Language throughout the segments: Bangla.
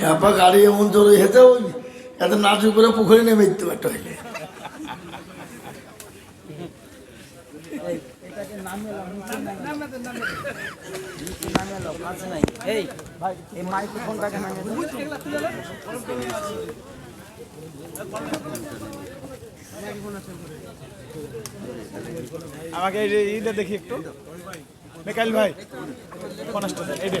চাপা গাড়ি এমন জোরে হেঁটে ওই এত নাচু করে পুকুরে নেমে দিতে পারতো হইলে। এই এই। আমাকে এই এইটা দেখি একটু। মেকাইল ভাই এইটা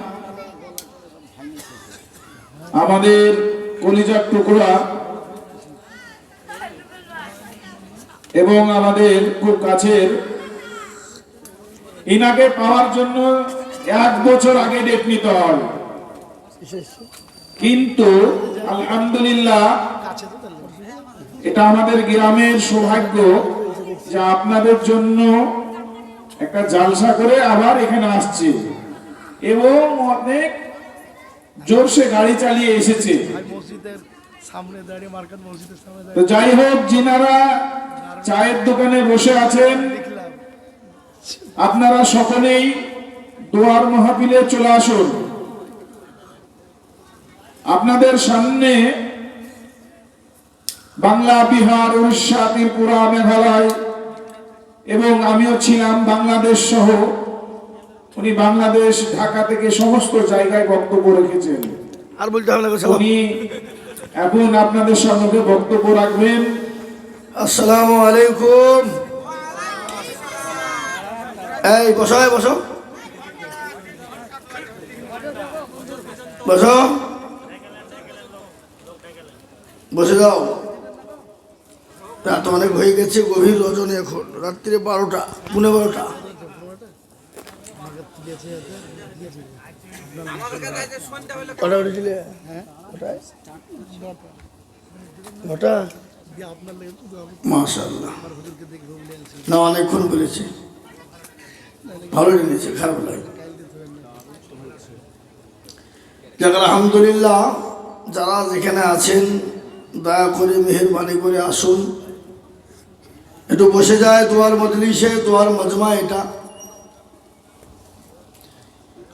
আমাদের কলিজার টুকরা এবং আমাদের খুব কাছের। ইনাকে পাওয়ার জন্য এক বছর আগে ডেট নিতে হয়। কিন্তু আলহামদুলিল্লাহ এটা আমাদের গ্রামের সৌভাগ্য যে আপনাদের জন্য একটা জালসা করে আবার এখানে আসছে। এবং অনেক জোরসে গাড়ি চালিয়ে এসেছে। তো যাই হোক যিনারা চায়ের দোকানে বসে আছেন আপনারা সকলেই দোয়ার মাহফিলে চলে আসুন। আপনাদের সামনে বাংলা বিহার উড়িষ্যা ত্রিপুরা মেঘালয় এবং আমিও ছিলাম বাংলাদেশ সহ উনি বাংলাদেশ ঢাকা থেকে সমস্ত জায়গায় বক্তব্য রেখেছেন। আর বলতে হবে। উনি এখন আপনাদের সামনে বক্তব্য রাখবেন। আসসালামু আলাইকুম। এই বসো এই বসো। বসো। বসে যাও। রাত অনেক হয়ে গেছে গভীর রজনী এখন। রাত্রি বারোটা পুনে বারোটা। হ্যাঁ অনেকক্ষণ বলেছে ভালো লেগেছে, খারাপ লাগে যাক, আলহামদুলিল্লাহ, যারা যেখানে আছেন, দয়া করে, মেহরবানি করে আসুন। একটু বসে যায় তোমার মজলিসে তোমার মজমা এটা।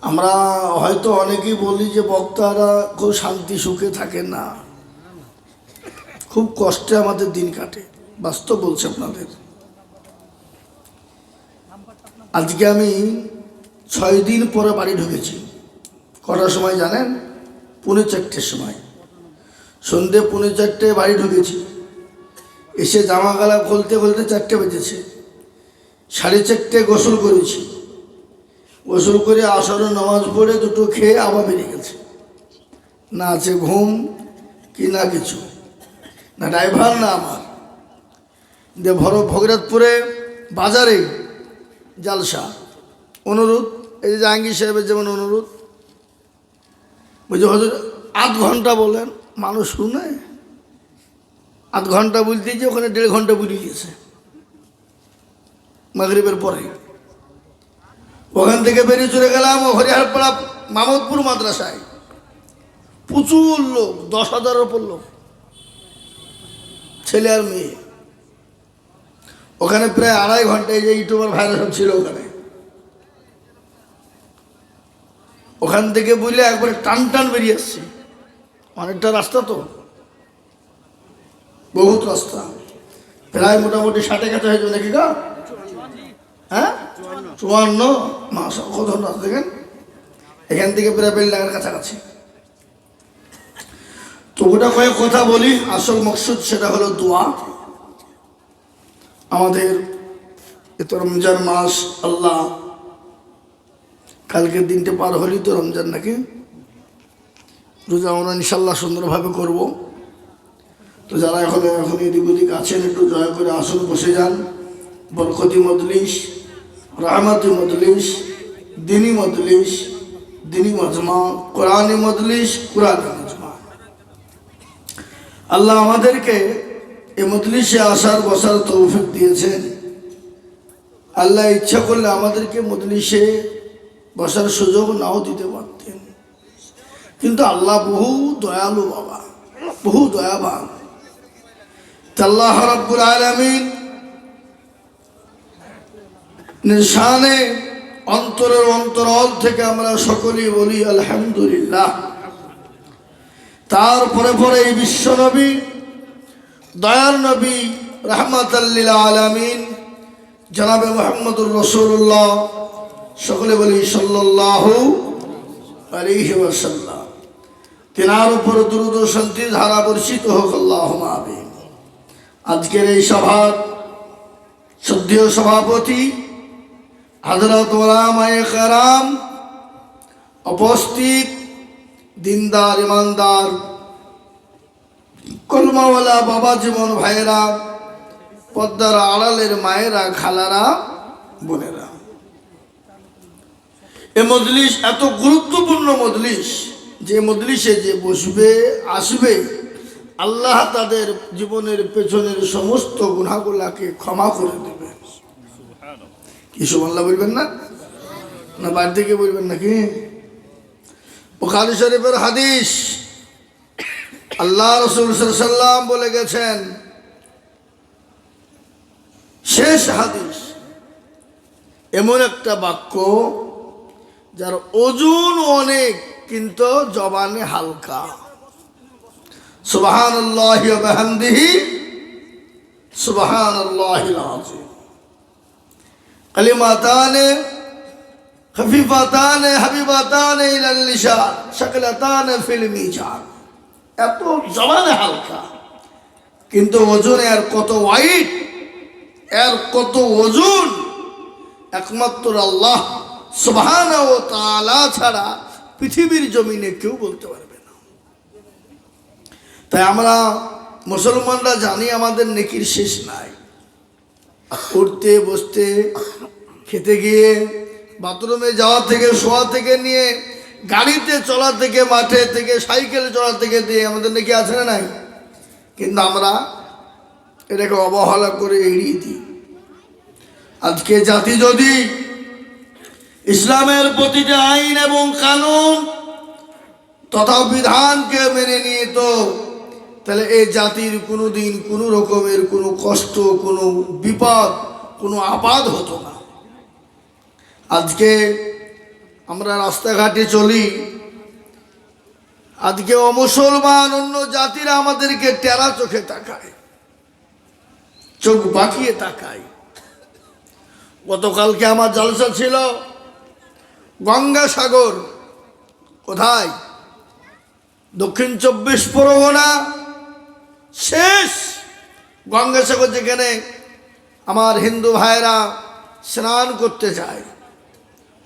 আমরা হয়তো অনেকেই বলি যে বক্তারা খুব শান্তি সুখে থাকে না। খুব কষ্টে আমাদের দিন কাটে। বাস্তব বলছে আপনাদের। আজকে আমি ছয় দিন পরে বাড়ি ঢুকেছি। কটার সময় জানেন? পুনে চারটের সময়। সন্ধে পুনে চারটে বাড়ি ঢুকেছি। এসে জামা গালা খুলতে খুলতে চারটে বেজেছে। সাড়ে চারটে গোসল করেছি। গোসল করে আসর নামাজ পড়ে দুটো খেয়ে আবার বেরিয়ে গেছে। না আছে ঘুম, কি না কিছু। না ড্রাইভার, না আমার। যে ভর ভগরাতপুরে বাজারে জালসা। অনুরোধ, এই যে জাহাঙ্গীর সাহেবের যেমন অনুরোধ। বুঝে হজর আধ ঘণ্টা বলেন, মানুষ শুনে আধ ঘণ্টা বলতে যে ওখানে দেড় ঘণ্টা বুঝে গেছে। মাগরীবের পরে। ওখান থেকে বেরিয়ে চলে গেলাম হরিহারপাড়া মামদপুর মাদ্রাসায়। প্রচুর লোক, দশ হাজারের ওপর লোক। ছেলে আর মেয়ে। ওখানে প্রায় আড়াই ঘন্টায় যে ইউটিউবার ভাইরাস ছিল ওখানে। ওখান থেকে বুঝলে একবারে টান টান বেরিয়ে আসছি। অনেকটা রাস্তা তো। বহুত রাস্তা। প্রায় মোটামুটি ষাটে কাছে হয়েছে নাকি গা? হ্যাঁ? চুয়ান্ন। মাস কত রাস্তা দেখেন। এখান থেকে প্রায় বেলডাঙ্গার কাছাকাছি। তো ওটা কয়েক কথা বলি। আসল মকসুদ সেটা হলো দোয়া। আমাদের এত রমজান মাস, আল্লাহ কালকের দিনটা পার হলি তো রমজান নাকি? রোজা আমরা ইনশাল্লাহ সুন্দরভাবে করব। তো যারা এখন এখন এদিক ওদিক আছেন, একটু দয়া করে আসুন, বসে যান। বরকতি মজলিস। রাহমাতি মজলিস দিনী মজলিস দিনী মজমা, কোরআনি মজলিস কোরআনি মজমা। আল্লাহ আমাদেরকে এ মজলিসে আসার, বসার তৌফিক দিয়েছেন। আল্লাহ ইচ্ছা করলে আমাদেরকে মজলিসে বসার সুযোগ নাও দিতে পারতেন। কিন্তু আল্লাহ বহু দয়ালু বাবা, বহু দয়াবান। আল্লাহ রাব্বুল আলামিন নিশানে অন্তরের অন্তরল থেকে আমরা সকলেই বলি, আলহামদুলিল্লাহ। তারপরে পরে এই বিশ্বনবী দয়ার নবী রহমতাল্লিল আলামিন, জনাবে মোহাম্মদুর রসুল্লাহ সকলে বলি আলাইহি ওয়াসাল্লাম। তেনার উপর দ্রুত ধারা বর্ষিত হোক আল্লাহ আজকের এই সভার সদ্য সভাপতি হজরত ওলামায়ে কারাম উপস্থিত, দিনদার, ইমানদার, কলমাওয়ালা বাবা জীবন ভাইয়েরা, পদ্মার আড়ালের মায়েরা, খালারা, বোনেরা। এ মজলিস এত গুরুত্বপূর্ণ মজলিস, যে মজলিসে যে বসবে, আসবে, আল্লাহ তাদের জীবনের পেছনের সমস্ত গুণাগুলাকে ক্ষমা করে দেবে। কি সুবহানাল্লাহ বলবেন না? না বাড়ি থেকে বলবেন নাকি? বুখারী শরীফের হাদিস। আল্লাহ রসুল সাল্লাম বলে গেছেন, শেষ হাদিস এমন একটা বাক্য যার ওজন অনেক, কিন্তু জবানে হালকা। সুবাহান আল্লাহ সুবাহান আল্লাহ কালিমাতানে খফিফাতানে হাবিবাতানে ইলাল লিসান শাকলাতানে ফিল মিজান এত জবানে হালকা। কিন্তু ওজনে আর কত ওয়াইট এর কত ওজন, একমাত্র আল্লাহ সুবহান ও তাআলা ছাড়া পৃথিবীর জমিনে কেউ বলতে পারবে না। তাই আমরা মুসলমানরা জানি আমাদের নেকির শেষ নাই। উঠতে বসতে, খেতে গিয়ে, বাথরুমে যাওয়া থেকে, শোয়া থেকে নিয়ে, গাড়িতে চলা থেকে, মাঠে থেকে, সাইকেলে চলা থেকে দিয়ে আমাদের নাকি আছে না নাই? কিন্তু আমরা এটাকে অবহেলা করে এড়িয়ে দিই। আজকে জাতি যদি ইসলামের প্রতিটা আইন এবং কানুন তথা বিধানকে মেনে নিয়ে তো তাহলে এই জাতির কোনো দিন কোনো রকমের কোনো কষ্ট, কোনো বিপদ, কোনো আপাদ হতো না। আজকে আমরা রাস্তাঘাটে চলি, আজকে অমুসলমান অন্য জাতিরা আমাদেরকে টেরা চোখে তাকায়, চোখ বাঁকিয়ে তাকায়। গতকালকে আমার জলসা ছিল, গঙ্গাসাগর, কোথায়? দক্ষিণ চব্বিশ পরগনা শেষ। গঙ্গাসাগর যেখানে আমার হিন্দু ভাইরা স্নান করতে যায়,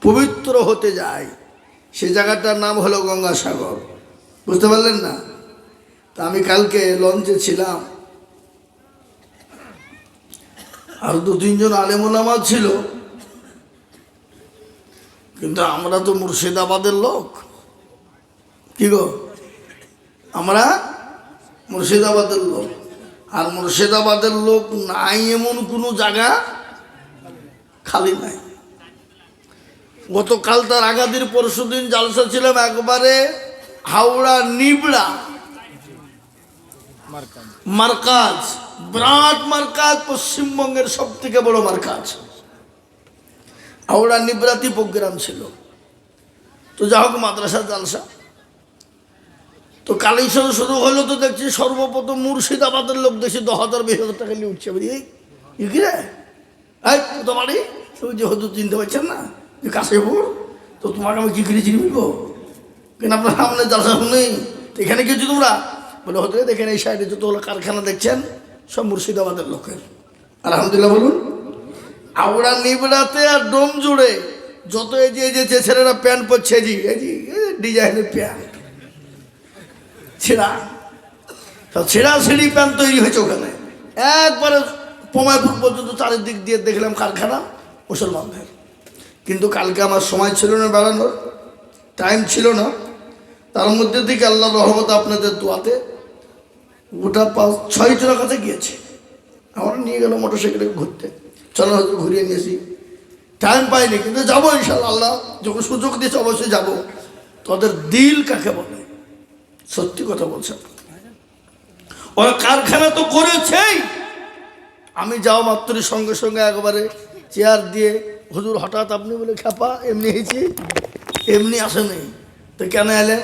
পবিত্র হতে যায়, সে জায়গাটার নাম হলো গঙ্গাসাগর বুঝতে পারলেন না? তা আমি কালকে লঞ্চে ছিলাম। আর দু তিনজন আলেমুলামা ছিল। কিন্তু আমরা তো মুর্শিদাবাদের লোক। কি গো? আমরা মুর্শিদাবাদের লোক। আর মুর্শিদাবাদের লোক নাই এমন কোনো জায়গা খালি নাই। গতকাল তার আগাদির পরশু দিন জালসা ছিলাম একবারে হাওড়া নিবড়া। মার্কাজ। বিরাট মার্কাজ, পশ্চিমবঙ্গের সব থেকে বড় মার্কাজ। হাওড়া নিবরাতি প্রোগ্রাম ছিল। তো যা হোক মাদ্রাসা জালসা। তো কালেকশন শুরু হলো তো দেখছি সর্বপ্রথম মুর্শিদাবাদের লোক দেখছি দশ হাজার বিশ হাজার টাকা নিয়ে উঠছে বলি এই কি রে এই তো বাড়ি তুমি যে হয়তো চিনতে পারছেন না যে কাশেপুর তো তোমাকে আমি কি করে চিনব কেন আপনার সামনে জালসা শুনেই তো এখানে কিছু তোমরা বলে হতে দেখেন এই সাইডে যতগুলো কারখানা দেখছেন সব মুর্শিদাবাদের লোকের আলহামদুলিল্লাহ বলুন আওড়া নিবড়াতে আর ডোম জুড়ে যত এই যে ছেলেরা প্যান্ট পরছে জি এই জি ডিজাইনের প্যান্ট ছেঁড়া। তা ছেঁড়া ছিঁড়ি প্যান্ট তৈরি হয়েছে ওখানে। একবারে পমায়পুর পর্যন্ত চারিদিক দিয়ে দেখলাম কারখানা মুসলমানদের কিন্তু কালকে আমার সময় ছিল না বেড়ানোর টাইম ছিল না। তার মধ্যে থেকে আল্লাহ রহমত আপনাদের দোয়াতে গোটা পাঁচ, ছয় জনের কাছে গিয়েছে। আমরা নিয়ে গেল মোটর সাইকেলে ঘুরতে। চলো হয়তো ঘুরিয়ে নিয়েছি টাইম পাইনি, কিন্তু যাব ইনশাল্লাহ আল্লাহ যখন সুযোগ দিয়েছে অবশ্যই যাব। তোদের দিল কাকে বলে? সত্যি কথা বলছে ওরা কারখানা তো করেছেই। আমি যাওয়া মাত্রই সঙ্গে সঙ্গে একবারে চেয়ার দিয়ে, হুজুর, হঠাৎ আপনি বলে খেপা এমনি হয়েছি? এমনি আসেনি তো কেন এলেন?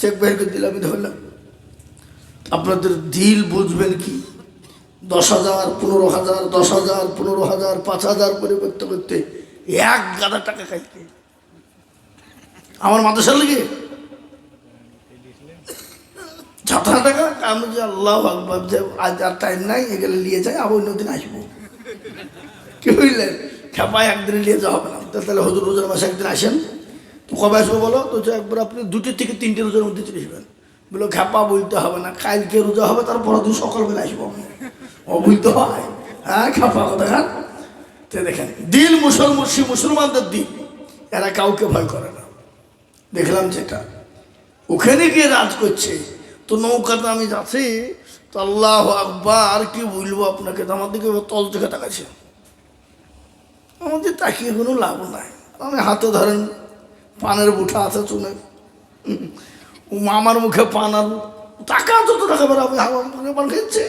চেক বের করে দিলাম, আমি ধরলাম। আপনাদের দিল বুঝবেন কি? দশ হাজার, পনেরো হাজার, দশ হাজার, পনেরো হাজার, পাঁচ হাজার করে করতে করতে এক গাদা টাকা খাইতে। আমার মাদ্রাসার লেগে? ছাত্রা টাকা, আমি যে আল্লাহ আকবর, যে আজ আর টাইম নাই, এগুলো নিয়ে যাই, আবার অন্যদিন আসব। কি বুঝলেন খেপায় একদিনে নিয়ে যাওয়া হবে না। তাহলে হজুর রোজার মাসে একদিন আসেন। তো কবে আসব বলো? তো একবার আপনি দুটি থেকে তিনটে রোজার মধ্যে চলে আসবেন। বলো, খেপা বলতে হবে না, কালকে রোজা হবে, তার পরের দিন সকালবেলা আসব ও বলতে হয়। হ্যাঁ খেপা কথা খান তো দেখেন, দিল মুসলমান মুসলমানদের দিল, এরা কাউকে ভয় করে না। দেখলাম যেটা। ওখানে গিয়ে রাজ করছে। তো নৌকাতে আমি যাচ্ছি, তো আল্লাহ আকবার, কি বলব আপনাকে? তো আমার দিকে তল থেকে তাকাচ্ছে। আমাদের তাকিয়ে কোনো লাভ নাই। আমি হাতে ধরেন, পানের বুঠা আছে চুনে। মামার মুখে পান আর টাকা তো টাকা বেরোবে আমার মুখে পান খেয়েছে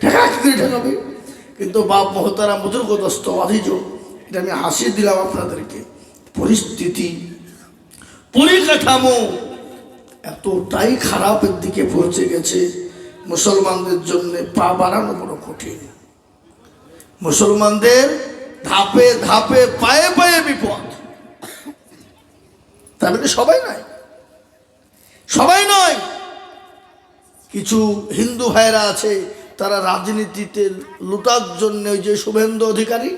ঠেকা কি ঠেকাবে? কিন্তু বাপ মহতারা বুজুর্গদস্ত অভিজ এটা আমি হাসি দিলাম আপনাদেরকে। পরিস্থিতি, পরিকাঠামো এতটাই খারাপের দিকে পৌঁছে গেছে মুসলমানদের জন্য পা বাড়ানো বড় কঠিন। মুসলমানদের ধাপে ধাপে পায়ে পায়ে বিপদ। তার মানে সবাই নয়। সবাই নয়। কিছু হিন্দু ভাইরা আছে, তারা রাজনীতিতে লুটার জন্য ওই যে শুভেন্দু অধিকারী,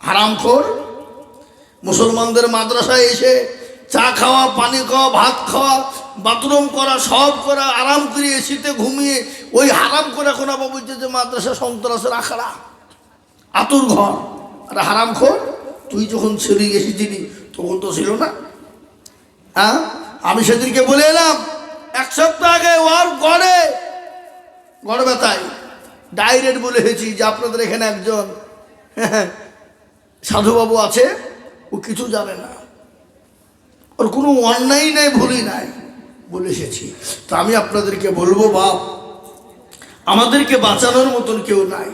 হারামখোর, মুসলমানদের মাদ্রাসায় এসে চা খাওয়া, পানি খাওয়া, ভাত খাওয়া, বাথরুম করা, সব করা, আরাম করে এসিতে ঘুমিয়ে, ওই হারাম করে এখন আবার বলছে যে মাদ্রাসা সন্ত্রাসের আখড়া। আতুর ঘর। আর হারাম খোর, তুই যখন ছেড়ে এসেছিলি, তখন তো ছিল না। হ্যাঁ? আমি সেদিনকে বলে এলাম, এক সপ্তাহ আগে ওর গড়ে, গড় ব্যথায়। ডাইরেক্ট বলে এসেছি যে আপনাদের এখানে একজন সাধুবাবু আছে, ও কিছু জানে না। ওর কোনো অন্যায় নাই, ভুলই নাই বলে এসেছি। তো আমি আপনাদেরকে বলব, বাপ, আমাদেরকে বাঁচানোর মতন কেউ নাই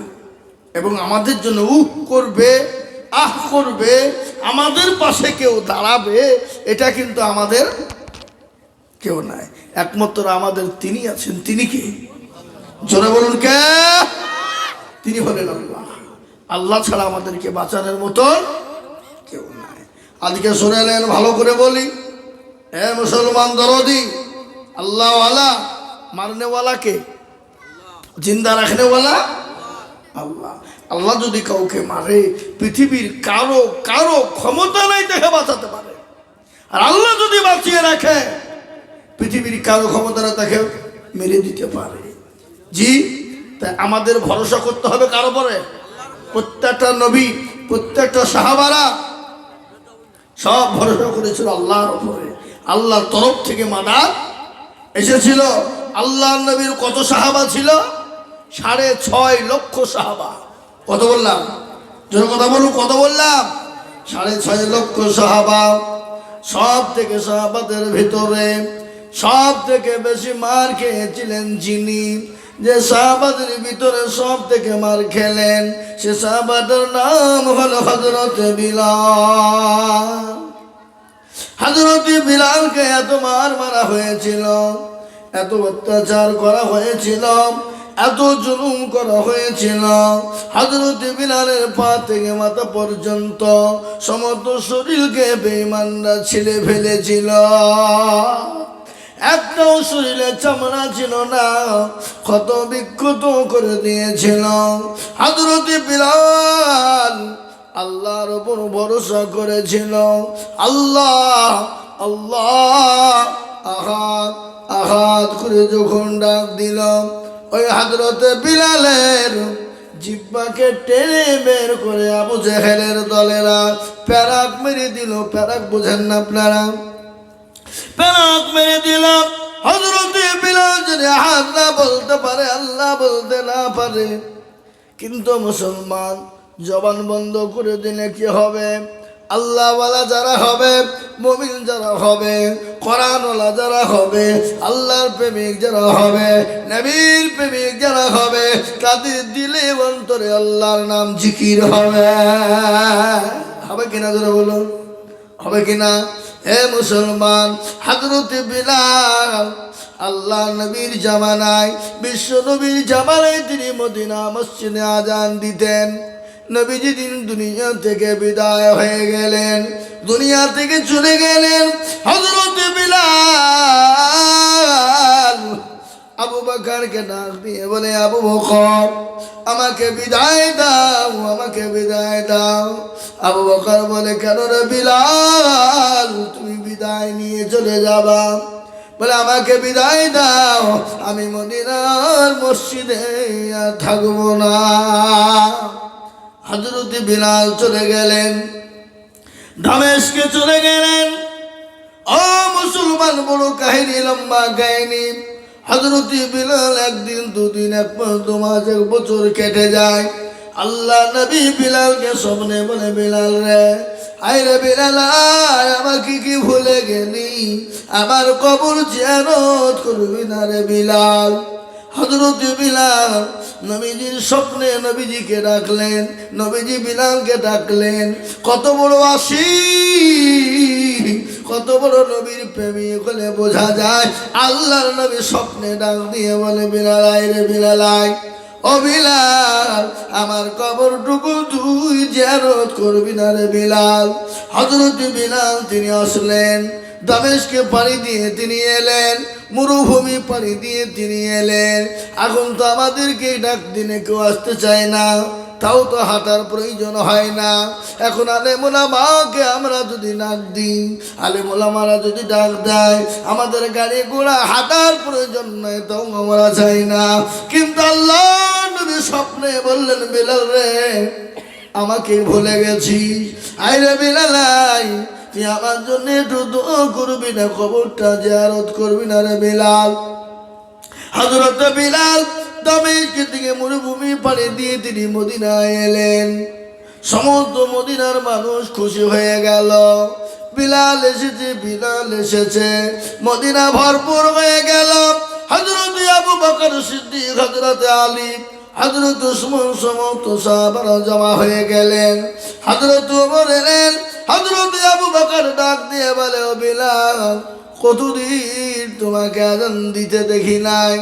এবং আমাদের জন্য উহ করবে, আহ করবে, আমাদের পাশে কেউ দাঁড়াবে, এটা কিন্তু আমাদের কেউ নাই। একমাত্র আমাদের তিনি আছেন। তিনি কি? জোরে বলুন কে? তিনি হলেন আল্লাহ। আল্লাহ ছাড়া আমাদেরকে বাঁচানোর মতন কেউ নাই। আজকে শুনেলেন ভালো করে বলি। হে মুসলমান দরদি আল্লাহ ওয়ালা মারনেওয়ালা কে জিন্দা রাখনেওয়ালা? আল্লাহ আল্লাহ যদি কাউকে মারে, পৃথিবীর কারও কারও ক্ষমতা নাই দেখে বাঁচাতে পারে। আর আল্লাহ যদি বাঁচিয়ে রাখে, পৃথিবীর কারও ক্ষমতা না তাকে মেরে দিতে পারে। জি, তাই আমাদের ভরসা করতে হবে কারও পরে প্রত্যেকটা নবী, প্রত্যেকটা সাহাবারা সব ভরসা করেছিল আল্লাহর উপরে। আল্লাহর তরফ থেকে মাদার এসেছিল। আল্লাহ নবীর কত সাহাবা ছিল? সাড়ে ছয় লক্ষ সাহাবা। কত বললাম? যখন কথা বলুন, কত বললাম? সাড়ে ছয় লক্ষ সাহাবা। সব থেকে সাহাবাদের ভিতরে সব থেকে বেশি মার খেয়েছিলেন যিনি যে সাহাবাদের ভিতরে সব থেকে মার খেলেন, সে সাহাবাদের নাম হলো হজরত বিলাল। হাজরতি বিলালকে এত মার মারা হয়েছিল, এত অত্যাচার করা হয়েছিল, এত জুলুম করা হয়েছিল। হাজরতি বিলালের পা থেকে মাথা পর্যন্ত সমস্ত শরীরকে বেমানরা ছিলে ফেলেছিল। একটাও শরীরে চামড়া ছিল না ক্ষত বিক্ষত করে দিয়েছিল। হাজরতি বিলাল আল্লাহর উপর ভরসা করেছিল, আল্লাহ আল্লাহ আহাত আহাত করে যখন ডাক দিল, ওই হাজরতে বিলালের জিব্বাকে টেনে বের করে আবু জেহেলের দলেরা প্যারাক মেরে দিল। প্যারাক বোঝেন না আপনারা? প্যারাক মেরে দিলাম। হজরতে হাত না বলতে পারে, আল্লাহ বলতে না পারে। কিন্তু মুসলমান জবান বন্ধ করে দিলে কি হবে? আল্লাহওয়ালা যারা হবে, মমিন যারা হবে, কোরআনওয়ালা যারা হবে, আল্লাহর প্রেমিক যারা হবে, নবীর প্রেমিক যারা হবে, তাদের দিলে অন্তরে আল্লাহর নাম জিকির হবে। হবে কিনা ধরে বলুন? হবে কিনা? হে মুসলমান হাজরত বিলাল, আল্লাহ নবীর জামানায়, বিশ্ব নবীর জামানায় তিনি মদিনা মসজিদে আজান দিতেন। নবীজি দিন দুনিয়া থেকে বিদায় হয়ে গেলেন, দুনিয়া থেকে চলে গেলেন হজরত বিলাল। আবু বাকারকে ডাক দিয়ে বলে, আবু বকর, আমাকে বিদায় দাও, আমাকে বিদায় দাও। আবু বকর বলে, কেন রে বিলাল, তুমি বিদায় নিয়ে চলে যাবা? বলে, আমাকে বিদায় দাও, আমি মদিনার মসজিদে থাকব না। হজরতে বিলাল চলে গেলেন। ধামেশকে চলে গেলেন। ও মুসলমান, বড় কাহিনী, লম্বা কাহিনী। হজরতি বিলাল একদিন, দুদিন, এক মাস, দু মাস, এক বছর কেটে যায়। আল্লাহ নবী বিলালকে স্বপ্নে বলে, বিলাল রে আই রে বিলাল আমাকে কি ভুলে গেলি? আমার কবর জিয়ারত করবি না রে বিলাল। হজরত বিলাল নবীজির স্বপ্নে নবীজিকে ডাকলেন, নবীজি বিলালকে ডাকলেন, কত বড় আসি কত বড় নবীর প্রেমী বলে বোঝা যায়। আল্লাহর নবী স্বপ্নে ডাক দিয়ে বলে বিলালাই রে বিলালাই ও বিলাল, আমার কবরটুকু তুই জিয়ারত করবি না রে বিলাল। হজরত বিলাল তিনি আসলেন দামেশকে পাড়ি দিয়ে তিনি এলেন, মরুভূমি পাড়ি দিয়ে তিনি এলেন। এখন তো আমাদেরকে ডাক দিনে কেউ আসতে চায় না, তাও তো হাঁটার প্রয়োজন হয় না। এখন আলে মাকে আমরা যদি ডাক দিই আলে মারা যদি ডাক দেয়, আমাদের গাড়ি ঘোড়া হাঁটার প্রয়োজন নয় তাও আমরা চাই না। কিন্তু আল্লাহ নবী স্বপ্নে বললেন, বিলাল রে, আমাকে ভুলে গেছি আইরে বিলালাই তুই আমার জন্য একটু দোয়া করবি না খবরটা জিয়ারত করবি না রে বিলাল। হজরত বিলাল দামেশকে থেকে মরুভূমি পাড়ি দিয়ে তিনি মদিনায় এলেন। সমস্ত মদিনার মানুষ খুশি হয়ে গেল। বিলাল এসেছে বিলাল এসেছে, মদিনা ভরপুর হয়ে গেল। হজরত আবু বকর সিদ্দিক হজরত আলী হজরত উসমান, সমস্ত সাহাবারা জমা হয়ে গেলেন। হজরত ওমর এলেন হজরত আবু বকর ডাক দিয়ে বলে ও বিলাল কতদিন তোমাকে আজান দিতে দেখি নাই?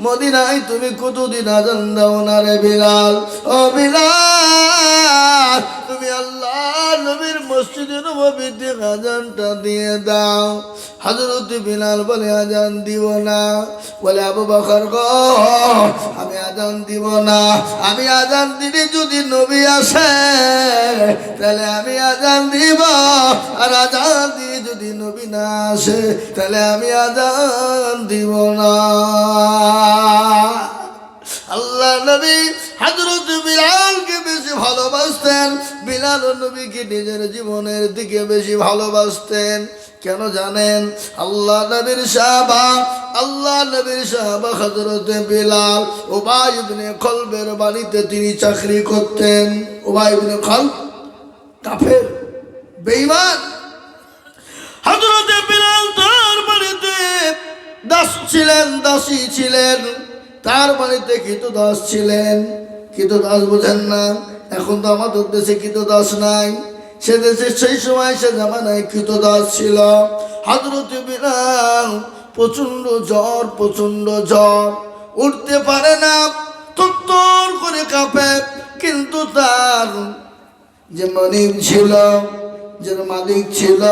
মদিনায় তুমি কতদিন আজান দাও না রে বিলাল? ও বিলাল, তুমি আল্লাহ নবীর মসজিদে নবীতে আজানটা দিয়ে দাও। হজরত বিলাল বলে, আজান দিব না। বলে, আবু বকর গো, আমি আজান দিব না। আমি আজান দিলে যদি নবী আসে, তাহলে আমি আজান দিব। আর আজান দিয়ে যদি নবী না আসে তাহলে আমি আজান দিব না। আল্লাহ নবী হজরত বিলালকে বেশি ভালোবাসতেন, বিলাল নবীকে নিজের জীবনের দিকে বেশি ভালোবাসতেন। কেন জানেন? আল্লাহ নবীর সাহাবা, আল্লাহ নবীর সাহাবা হজরত বিলাল খলবের বাড়িতে তিনি চাকরি করতেন। ওবাই ইবনে খল, কাফের, বেঈমান। হজরত বিলাল দাস ছিলেন, দাসী ছিলেন। তার বাড়িতে কিতো দাস ছিলেন। কিতো দাস বোঝেন না, এখন তো আমাদের দেশে কিতো দাস নাই। সে দেশে সেই সময় সে জামানায় কিতো দাস ছিল। হজরত বিলাল প্রচণ্ড জ্বর প্রচণ্ড জ্বর। উঠতে পারে না তত্তর করে কাঁপে, কিন্তু তার যে মালিক ছিল যে মালিক ছিল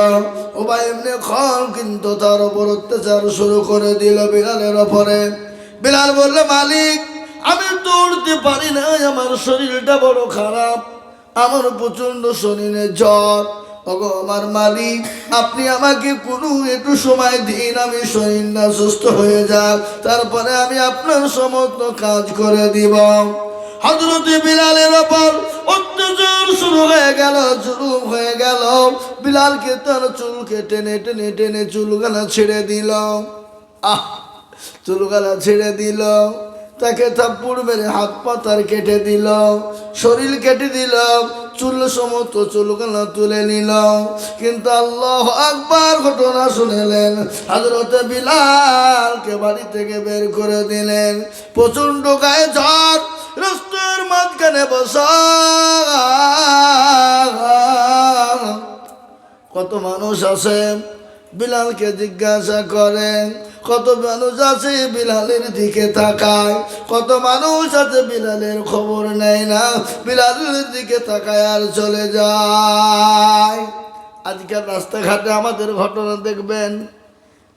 ও বা এমনি খন কিন্তু তার উপর অত্যাচার শুরু করে দিল বিড়ালের ওপরে। বিলাল বললে, মালিক, আমি তো উঠতে পারি না আমার শরীরটা বড় খারাপ। আমার প্রচণ্ড শরীরে জ্বর। ওগো আমার মালিক, আপনি আমাকে কোনো একটু সময় দিন, আমি শরীরটা সুস্থ হয়ে যাক। তারপরে আমি আপনার সমস্ত কাজ করে দিব। হজরত বিলালের ওপর অত্যাচার শুরু হয়ে গেল শুরু হয়ে গেল। বিলালকে তার চুলকে টেনে টেনে টেনে চুলগালা ছেড়ে দিল। আহ, চুলগালা ছেড়ে দিল। তাকে থাপ্পুড় মেরে হাত পাতার কেটে দিল, শরীর কেটে দিল, চুল সমস্ত চুলগুলো তুলে নিল। কিন্তু আল্লাহ আকবার ঘটনা শুনেলেন হাজরতে বিলালকে বাড়ি থেকে বের করে দিলেন। প্রচণ্ড গায়ে ঝড় রাস্তার মাঝখানে বসা। কত মানুষ আছে, বিলালকে জিজ্ঞাসা করেন, কত মানুষ আছে বিলালের দিকে তাকায়, কত মানুষ আছে বিলালের খবর নেয় না, বিলালের দিকে তাকায় আর চলে যায়। আজকাল রাস্তাঘাটে আমাদের ঘটনা দেখবেন,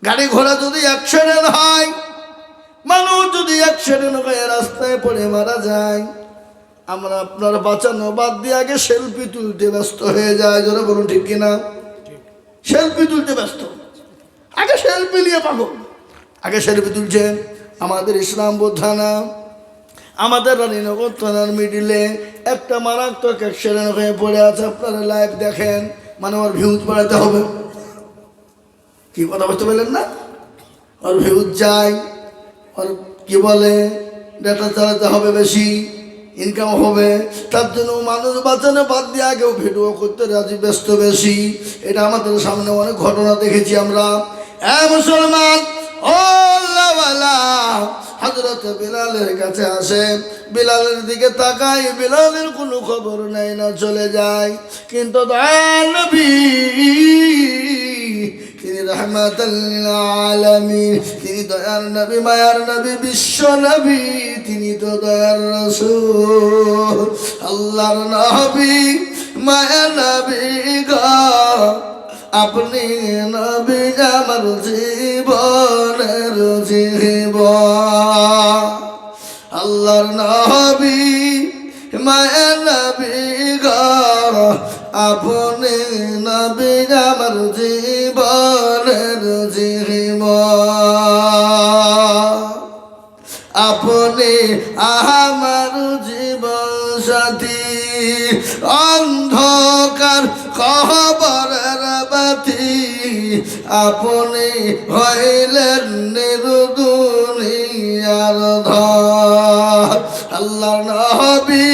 গাড়ি ঘোড়া যদি অ্যাক্সিডেন্ট হয় মানুষ যদি অ্যাক্সিডেন্ট হয়ে রাস্তায় পড়ে মারা যায়, আমরা আপনার বাঁচানো বাদ দিয়ে আগে সেলফি তুলতে ব্যস্ত হয়ে যায়। যারা বলুন, ঠিক কিনা? সেলফি তুলতে ব্যস্ত। আগে সেলফি নিয়ে পাগল। আগে সেলফি তুলছেন আমাদের ইসলাম বোধানা, আমাদের রানীনগর থানার মিডিলে একটা মারাত্মক এক অ্যাক্সিডেন্ট হয়ে পড়ে আছে। আপনারা লাইভ দেখেন মানে ওর ভিউজ বাড়াতে হবে। কি কথা বুঝতে পারলেন না? ওর ভিউজ যায়। ওর কি বলে? ডেটা চালাতে হবে বেশি ইনকাম হবে। তার জন্য মানুষ বাঁচানো বাদ দিয়ে আগেও ভিডিও করতে রাজি, ব্যস্ত বেশি। এটা আমাদের সামনে অনেক ঘটনা দেখেছি আমরা। এ মুসলমান ও বিলালের কাছে আসে। বিলালের দিকে তাকাই বিলালের কোনো খবর নেই, না চলে যায়। কিন্তু দয়াল রহমাতাল্লামিন তিনি দয়ার নবী, মায়ার নবী, বিশ্ব নবী। তিনি তো দয়ার রসুল। আল্লাহর নবী মায়ার নবী গা। আপনি নবী আমার জীবনের জীবন। আল্লাহর নবী, মায়া নবী গো। আপনি নবী আমার জীবনের জীবন আপনি আমার জীবন সাথী অন্ধকার খবরের বাতি। আপনি হইলেন নিরুদুনিয়ার ধর। আল্লাহ নবী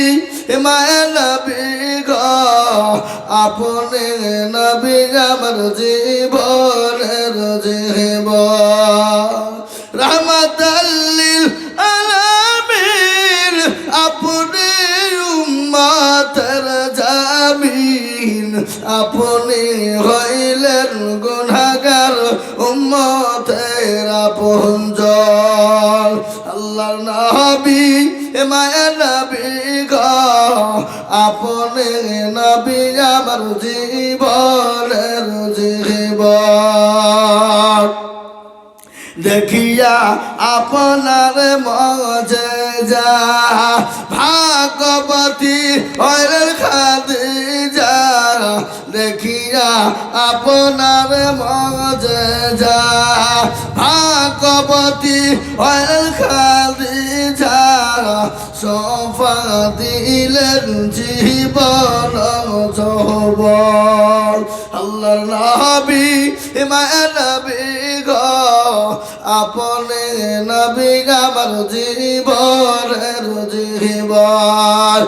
মায়া নবী। গ, আপনি নবী আমার জীবনের জীবন। রহমতাল্লিল আলামিন, আপনি উম্মতের জামিন। আপনি হইলেন গুনাহগার উম্মতের আপনজন। আল্লাহর নবী দেখিয়া আপনার মজে যা, ভাগবতী হইলেন খাদি যা দেখিয়া আপনার মজে যা, ভাগবতী হইলেন খাদি দিলেন জীবন যৌবন। আল্লাহর নাবি হিমায় নবী গ আপনি নবী আমার জীবনের জীবন।